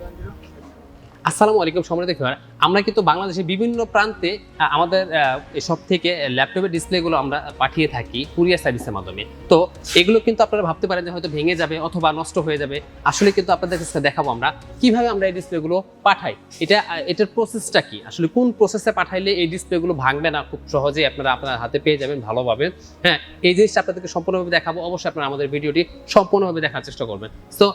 Thank you. আসসালামু আলাইকুম সম্মানিত দেখুন আমরা কিন্তু বাংলাদেশের বিভিন্ন প্রান্তে আমাদের সব থেকে ল্যাপটপের ডিসপ্লেগুলো আমরা পাঠিয়ে থাকি কুরিয়ার সার্ভিসের মাধ্যমে। তো এগুলো কিন্তু আপনারা ভাবতে পারেন যে হয়তো ভেঙে যাবে অথবা নষ্ট হয়ে যাবে। আসলে কিন্তু আপনাদের কাছে দেখাবো আমরা কীভাবে আমরা এই ডিসপ্লেগুলো পাঠাই। এটা এটার প্রসেসটা কি? আসলে কোন প্রসেসে পাঠাইলে এই ডিসপ্লেগুলো ভাঙবে না? খুব সহজেই আপনারা আপনার হাতে পেয়ে যাবেন ভালোভাবে। হ্যাঁ এই জিনিসটা আপনাদেরকে সম্পূর্ণভাবে দেখাবো। অবশ্যই আপনারা আমাদের ভিডিওটি সম্পূর্ণভাবে দেখার চেষ্টা করবেন। সো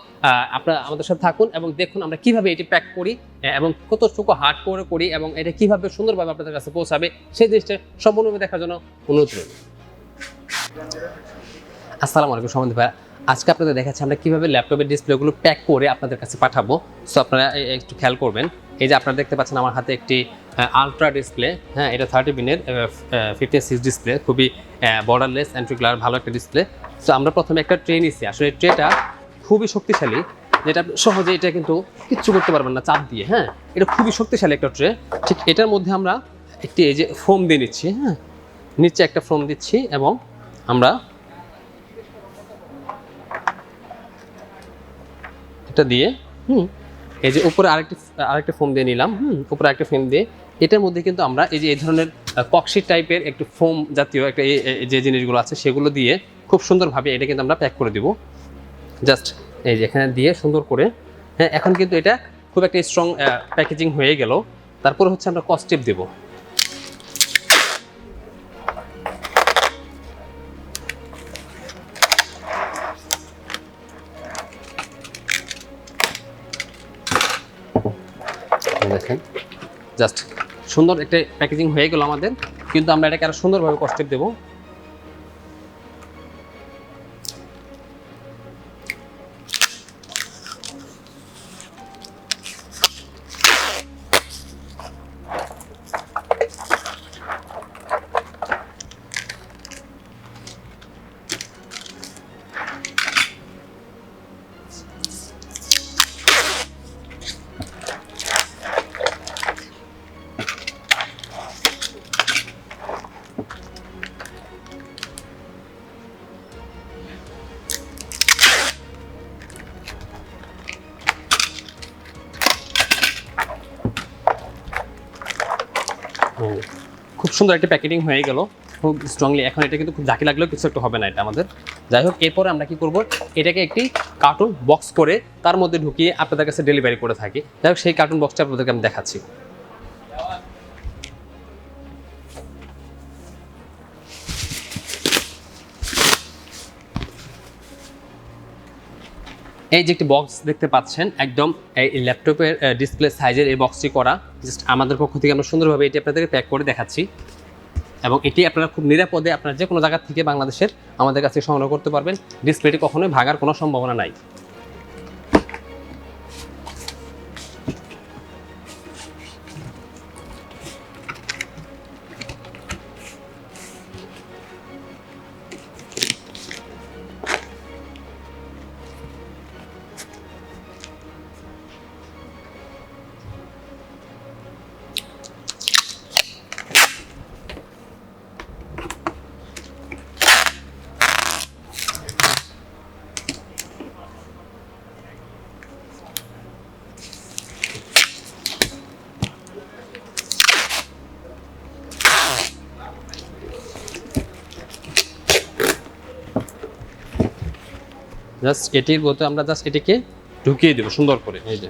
আপনারা আমাদের সাথে থাকুন এবং দেখুন আমরা কীভাবে এটি প্যাক করি এবং কতটুকু হার্ড করে করি এবং এটা কীভাবে সুন্দরভাবে আপনাদের কাছে পৌঁছাবে সেই জিনিসটা সম্পূর্ণভাবে দেখার জন্য অনুরোধ রইল। আসসালামু আলাইকুম সম্বন্ধে ভাই আজকে আপনাদের দেখাচ্ছি আমরা কীভাবে ল্যাপটপের ডিসপ্লেগুলো প্যাক করে আপনাদের কাছে পাঠাবো। সো আপনারা একটু খেয়াল করবেন। এই যে আপনারা দেখতে পাচ্ছেন আমার হাতে একটি আলট্রা ডিসপ্লে হ্যাঁ এটা থার্টি বিনের ফিফটি সিক্স ডিসপ্লে খুবই বর্ডারলেস অ্যান্ট্রি ক্লার ভালো একটা ডিসপ্লে তো আমরা প্রথমে একটা ট্রে নিচ্ছি আসলে ট্রেটা খুবই শক্তিশালী। যেটা সহজে এটা কিন্তু কিচ্ছু করতে পারবেন না চাপ দিয়ে হ্যাঁ? এটা খুবই শক্তিশালী একটা ট্রে। ঠিক এটার মধ্যে আমরা একটি এই যে ফোম দিয়ে নিচ্ছি হ্যাঁ? নিচে একটা ফোম দিচ্ছি এবং আমরা এটা দিয়ে, হুম, এই যে উপরে আরেকটি, আরেকটা ফোম দিয়ে নিলাম, হুম, উপরে একটা ফোম দিয়ে। এটার মধ্যে কিন্তু আমরা এই যে এই ধরনের কক্সিট টাইপের একটু ফোম জাতীয় একটা যে জিনিসগুলো আছে, সেগুলো দিয়ে খুব সুন্দরভাবে এটা কিন্তু আমরা প্যাক করে দিব। জাস্ট এই যে এখানে দিয়ে সুন্দর করে হ্যাঁ এখন কিন্তু এটা খুব একটা স্ট্রং প্যাকেজিং হয়ে গেল। তারপরে হচ্ছে আমরা কস্টেপ দেবো। দেখেন জাস্ট সুন্দর একটা প্যাকেজিং হয়ে গেল আমাদের, কিন্তু আমরা এটাকে আরও সুন্দরভাবে কস্টেপ দেবো। হুম। খুব সুন্দর একটা প্যাকেটিং হয়ে গেল। খুব স্ট্রংলি এখন এটা কিন্তু খুব ঝাঁকি লাগলেও কিছু একটা হবে না এটা আমাদের। যাই হোক, এরপরে আমরা কি করব? এটাকে একটি কার্টুন বক্স করে তার মধ্যে ঢুকিয়ে আপনাদের কাছে ডেলিভারি করে থাকি। যাই হোক, সেই কার্টুন বক্সটা আপনাদেরকে আমি দেখাচ্ছি। এই যে একটি বক্স দেখতে পাচ্ছেন, একদম এই ল্যাপটপের ডিসপ্লে সাইজের এই বক্সটি করা। জাস্ট আমাদের পক্ষ থেকে আমরা সুন্দরভাবে এটি আপনাদেরকে প্যাক করে দেখাচ্ছি। এবং এটি আপনারা খুব নিরাপদে আপনারা যে কোনো জায়গা থেকে বাংলাদেশের আমাদের কাছে সংগ্রহ করতে পারবেন। ডিসপ্লেটি কখনোই ভাঙার কোনো সম্ভাবনা নাই। জাস্ট এটির মধ্যে আমরা জাস্ট এটিকে ঢুকিয়ে দেবো সুন্দর করে। এই যে।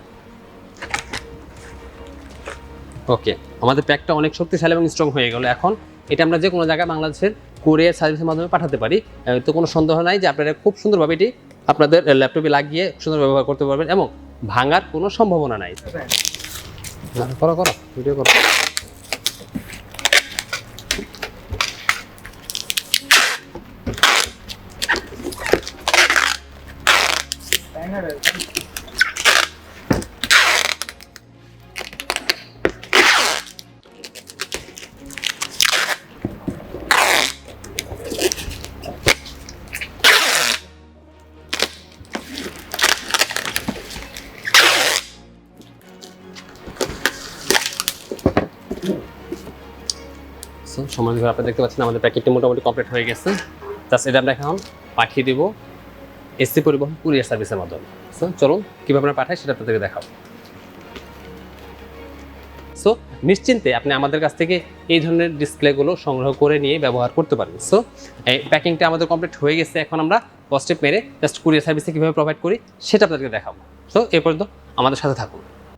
ওকে আমাদের প্যাকটা অনেক শক্তিশালী এবং স্ট্রং হয়ে গেল। এখন এটা আমরা যে কোনো জায়গায় বাংলাদেশের কোরিয়ার সার্ভিসের মাধ্যমে পাঠাতে পারি। তো কোনো সন্দেহ নাই যে আপনারা খুব সুন্দরভাবে এটি আপনাদের ল্যাপটপে লাগিয়ে সুন্দর ব্যবহার করতে পারবেন এবং ভাঙার কোনো সম্ভাবনা নাই। করো করো ভিডিও করো। সময় ধরে আপনারা দেখতে পাচ্ছেন আমাদের প্যাকেটটি মোটামুটি কমপ্লিট হয়ে গেছে। জাস্ট এটা আমরা এখন পাঠিয়ে দিব। এসসি পরিবহন, কুরিয়ার সার্ভিসের মাধ্যমে। চলুন, কীভাবে আপনার পাঠায় সেটা আপনাদেরকে দেখাও সো নিশ্চিন্তে আপনি আমাদের কাছ থেকে এই ধরনের ডিসপ্লেগুলো সংগ্রহ করে নিয়ে ব্যবহার করতে পারেন সো এই প্যাকিংটা আমাদের কমপ্লিট হয়ে গেছে। এখন আমরা পজিটিভ মেরে জাস্ট কুরিয়ার সার্ভিসে কীভাবে প্রোভাইড করি সেটা আপনাদেরকে দেখাবো। সো এ পর্যন্ত আমাদের সাথে থাকুন।